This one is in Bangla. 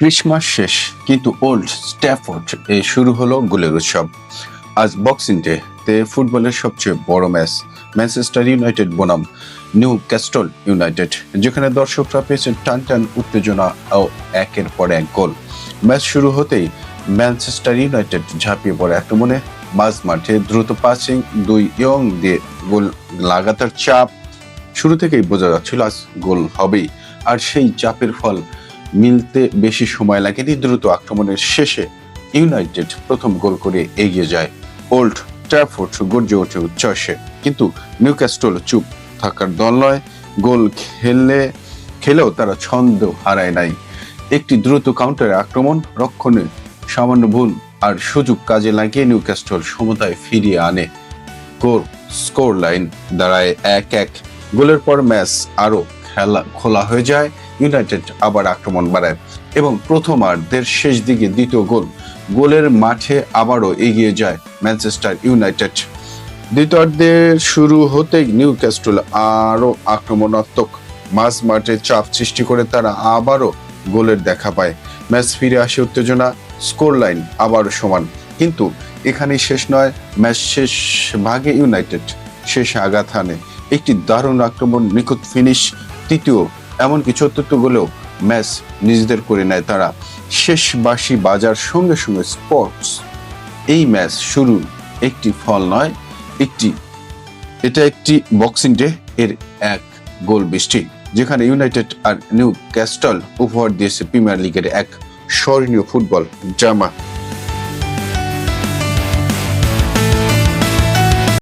ক্রিসমাস শেষ, কিন্তু ওল্ড স্ট্যাফোর্ড এ শুরু হলো গোলের উৎসব। আজ বক্সিং ডে, তে ফুটবলের সবচেয়ে বড় ম্যাচ, ম্যানচেস্টার ইউনাইটেড বনাম, নিউ ক্যাস্টল ইউনাইটেড, যেখানে দর্শকরা পেয়েছেন টান টান উত্তেজনা ও একের পর এক গোল। ম্যাচ শুরু হতেই ম্যানচেস্টার ইউনাইটেড ঝাঁপিয়ে পড়ে আক্রমণে। মাঝ মাঠে দ্রুত পাসিং দুই ইয়ং দিয়ে গোল লাগাতার চাপ। শুরু থেকেই বোঝা যাচ্ছিল আজ গোল হবেই, আর সেই চাপের ফল মিলতে বেশি সময় লাগেনি দ্রুত আক্রমণের শেষে ইউনাইটেড প্রথম গোল করে এগিয়ে যায়। ওল্ড ট্র্যাফোর্ড গর্জে ওঠে উচ্ছ্বাসে। কিন্তু নিউক্যাস্টল চুপ থাকার দল নয়। গোল খেললে খেলেও তারা ছন্দ হারায় নাই। একটি দ্রুত কাউন্টারে আক্রমণ, রক্ষণে সামান্য ভুল আর সুযোগ কাজে লাগিয়ে নিউক্যাস্টল সমতায় ফিরিয়ে আনে। গোল স্কোর লাইন দাঁড়ায় এক এক। গোলের পর ম্যাচ আরও খেলা খোলা হয়ে যায় ইউনাইটেড আবার আক্রমণ বাড়ায় এবং প্রথমার্ধের শেষ দিকে দ্বিতীয় গোল, গোলের মাঠে আবারও এগিয়ে যায় ম্যানচেস্টার ইউনাইটেড দ্বিতীয়ার্ধের শুরু হতেই নিউ ক্যাস্টল আরও আক্রমণাত্মক, মাঝ মাঠে চাপ সৃষ্টি করে তারা আবারও গোলের দেখা পায়। ম্যাচ ফিরে আসে উত্তেজনা স্কোর লাইন আবারও সমান। কিন্তু এখানেই শেষ নয়, ম্যাচ শেষ ভাগে ইউনাইটেড শেষ আঘাত হানে। একটি দারুণ আক্রমণ, নিখুঁত ফিনিশ তৃতীয় এমনকি চতুর্থ গোলেও ম্যাচ নিজেদের করে নেয় তারা। শেষ বাসি বাজার সঙ্গে সঙ্গে স্পোর্টস এই ম্যাচ শুরু একটি ফল নয়, একটি, এটা একটি বক্সিং ডে এর এক গোল বৃষ্টি, যেখানে ইউনাইটেড আর নিউ ক্যাস্টল উপহার দিয়েছে প্রিমিয়ার লিগের এক স্মরণীয় ফুটবল ড্রামা